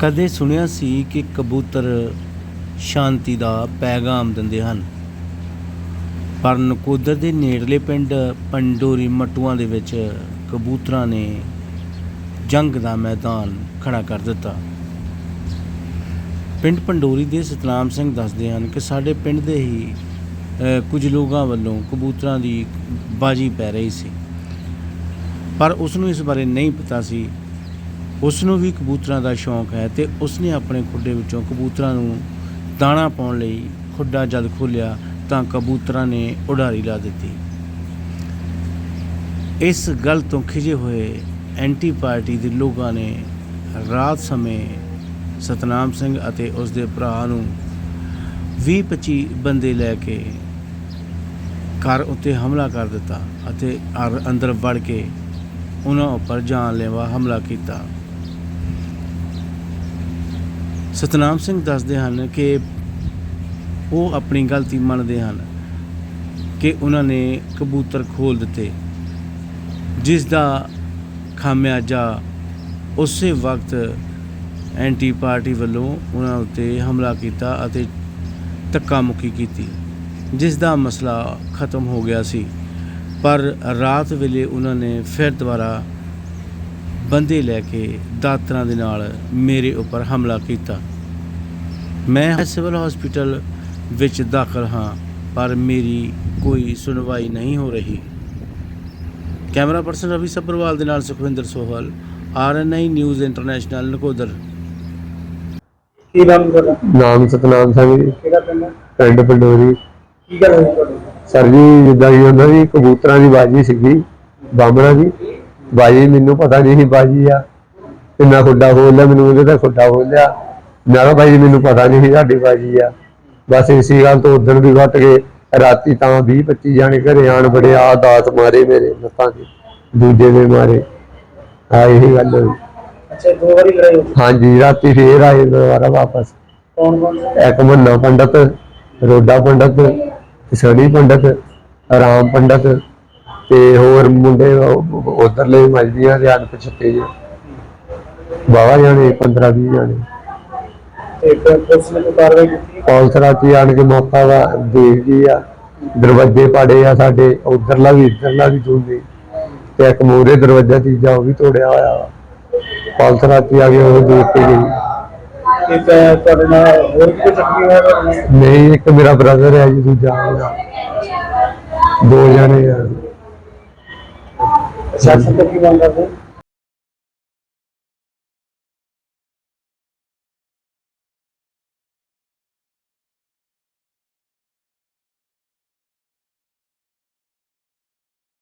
ਕਦੇ ਸੁਣਿਆ ਸੀ ਕਿ ਕਬੂਤਰ ਸ਼ਾਂਤੀ ਦਾ ਪੈਗਾਮ ਦਿੰਦੇ ਹਨ? ਪਰ ਨਕੋਦਰ ਦੇ ਨੇੜਲੇ ਪਿੰਡ ਪੰਡੋਰੀ ਮਟੂਆਂ ਦੇ ਵਿੱਚ ਕਬੂਤਰਾਂ ਨੇ ਜੰਗ ਦਾ ਮੈਦਾਨ ਖੜਾ ਕਰ ਦਿੱਤਾ। ਪਿੰਡ ਪੰਡੋਰੀ ਦੇ ਸਤਨਾਮ ਸਿੰਘ ਦੱਸਦੇ ਹਨ ਕਿ ਸਾਡੇ ਪਿੰਡ ਦੇ ਹੀ ਕੁਝ ਲੋਕਾਂ ਵੱਲੋਂ ਕਬੂਤਰਾਂ ਦੀ ਬਾਜੀ ਪੈ ਰਹੀ ਸੀ। ਪਰ ਉਸ ਨੂੰ ਇਸ ਬਾਰੇ ਨਹੀਂ ਪਤਾ ਸੀ ਉਸ ਨੂੰ ਵੀ ਕਬੂਤਰਾਂ ਦਾ ਸ਼ੌਂਕ ਹੈ ਤੇ ਉਸ ਨੇ ਆਪਣੇ ਖੁੱਡੇ ਵਿੱਚੋਂ ਕਬੂਤਰਾਂ ਨੂੰ ਦਾਣਾ ਪਾਉਣ ਲਈ ਖੁੱਡਾ ਜਦ ਖੋਲ੍ਹਿਆ ਤਾਂ ਕਬੂਤਰਾਂ ਨੇ ਉਡਾਰੀ ਲਾ ਦਿੱਤੀ। ਇਸ ਗੱਲ ਤੋਂ ਖਿਜੇ ਹੋਏ ਐਂਟੀ ਪਾਰਟੀ ਦੇ ਲੋਕਾਂ ਨੇ ਰਾਤ ਸਮੇਂ ਸਤਨਾਮ ਸਿੰਘ ਅਤੇ ਉਸ ਦੇ ਭਰਾ ਨੂੰ 20-25 ਬੰਦੇ ਲੈ ਕੇ ਘਰ ਉੱਤੇ ਹਮਲਾ ਕਰ ਦਿੱਤਾ ਅਤੇ ਘਰ ਅੰਦਰ ਵੜ ਕੇ ਉਹਨਾਂ ਉੱਪਰ ਜਾਨਲੇਵਾ ਹਮਲਾ ਕੀਤਾ। ਸਤਨਾਮ ਸਿੰਘ ਦੱਸਦੇ ਹਨ ਕਿ ਉਹ ਆਪਣੀ ਗਲਤੀ ਮੰਨਦੇ ਹਨ ਕਿ ਉਹਨਾਂ ਨੇ ਕਬੂਤਰ ਖੋਲ ਦਿੱਤੇ, ਜਿਸ ਦਾ ਖਾਮਿਆਜਾ ਉਸੇ ਵਕਤ ਐਂਟੀ ਪਾਰਟੀ ਵੱਲੋਂ ਉਹਨਾਂ ਉੱਤੇ ਹਮਲਾ ਕੀਤਾ ਅਤੇ ਧੱਕਾ ਮੁੱਕੀ ਕੀਤੀ, ਜਿਸ ਦਾ ਮਸਲਾ ਖਤਮ ਹੋ ਗਿਆ ਸੀ। ਪਰ ਰਾਤ ਵੇਲੇ ਉਹਨਾਂ ਨੇ ਫਿਰ ਦੁਬਾਰਾ ਬੰਦੇ ਲੈ ਕੇ ਦਾਤਰਾਂ ਦੇ ਨਾਲ ਮੇਰੇ ਉੱਪਰ ਹਮਲਾ ਕੀਤਾ। ਮੈਂ ਸਿਵਲ ਹਸਪੀਟਲ ਵਿੱਚ ਦਾਖਲ ਹਾਂ ਪਰ ਮੇਰੀ ਕੋਈ ਸੁਣਵਾਈ ਨਹੀਂ ਹੋ ਰਹੀ। ਕੈਮਰਾ ਪਰਸਨ ਰਵੀ ਸੱਭਰਵਾਲ ਦੇ ਨਾਲ Sukhwinder Sohal RNI news international Nakodar. ਕੀ ਨਾਮ ਤੁਹਾਡਾ? ਨਾਮ ਸਤਨਾਮ ਸਿੰਘ ਜੀ। ਕਿਹੜਾ ਪਿੰਡ ਹੈ? ਪਿੰਡ ਪੰਡੋਰੀ। ਕੀ ਗੱਲ ਹੋਈ ਤੁਹਾਡੀ? ਸਰ ਜੀ ਜਿੱਦਾਂ ਜੀ ਉਹਨਾਂ ਦੀ ਕਬੂਤਰਾਂ ਦੀ ਬਾਜੀ ਸੀਗੀ ਬਾਹਮਣਾ ਦੀ। ਬਾਜੀ ਮੈਨੂੰ ਪਤਾ ਨਹੀਂ ਸੀ ਬਾਜੀ ਆ। ਕਿੰਨਾ ਖੁੱਡਾ ਖੋਲ ਲਿਆ ਮੈਨੂੰ ਉਹਦੇ ਤਾਂ ਖੁੱਡਾ ਖੋਲ ਲਿਆ। ਕਿਹਾ ਬਾਈ ਮੈਨੂੰ ਪਤਾ ਨਹੀਂ ਸੀ ਸਾਡੀ ਬਾਜੀ ਆ। ਬਸ ਇਸੀ ਗੱਲ ਤੋਂ ਉਦੋਂ ਵੀ ਘਟ ਗਏ। ਰਾਤੀ ਤਾਂ 20 25 ਜਾਣੇ ਘਰੇ ਆਣ ਬੜੇ ਆ ਦਾਤ ਮਾਰੇ ਮੇਰੇ ਲੱਤਾਂ 'ਚ ਦੂਜੇ ਦੇ ਮਾਰੇ। ਆ ਇਹੀ ਗੱਲ ਹੋਈ। ਅੱਛਾ ਦੋ ਵਾਰੀ ਲੜਾਈ ਹੋ ਗਈ? ਹਾਂਜੀ ਰਾਤੀ ਫੇਰ ਆਏ ਦੁਬਾਰਾ ਵਾਪਸ। ਕੌਣ ਕੌਣ? ਇੱਕ ਮੰਨਾ ਪੰਡਤ ਰੋਡਾ ਪੰਡਤ ਕਿਸ਼ੋਰੀ ਪੰਡਤ ਰਾਮ ਪੰਡਤ ਤੇ ਹੋਰ ਮੁੰਡੇ ਉਧਰਲੇ ਮਜਦੀਆਂ ਦੇ ਹਨ ਪਛਤੇ ਜੀ ਬਾਵਾ ਜਾਣੇ 15 20 ਜਾਣੇ। ਫਿਰ ਪੁਲਿਸ ਨੇ ਕਾਰਵਾਈ ਕੀਤੀ? ਪੁਲਿਸ ਰਾਤੀ ਆਣ ਕੇ ਮੌਕਾ ਵਾ ਦੇਖ ਗਈ ਆ। ਦਰਵਾਜ਼ੇ ਪਾੜੇ ਆ ਸਾਡੇ ਉਧਰਲਾ ਵੀ ਇਧਰਲਾ ਵੀ ਦੋਨੇ ਤੇ ਇੱਕ ਮੂਰੇ ਦਰਵਾਜ਼ਾ ਤੀਜਾ ਉਹ ਵੀ ਤੋੜਿਆ ਹੋਇਆ ਵਾ। ਪੁਲਿਸ ਰਾਤੀ ਆ ਕੇ ਉਹ ਦੇਖ ਕੇ ਗਈ। ਤੇ ਫਿਰ ਤੁਹਾਡੇ ਨਾਲ ਹੋਰ ਕੋਈ ਜ਼ਖਮੀ ਹੋਇਆ? ਨਹੀਂ ਇੱਕ ਮੇਰਾ ਬ੍ਰਦਰ ਹੈ ਜੀ ਦੂਜਾ ਉਹਦਾ। ਦੋ ਜਣੇ ਆ। ਪ੍ਰਸ਼ਾਸਨ ਤੋਂ ਕੀ ਮੰਗ ਕਰਦੇ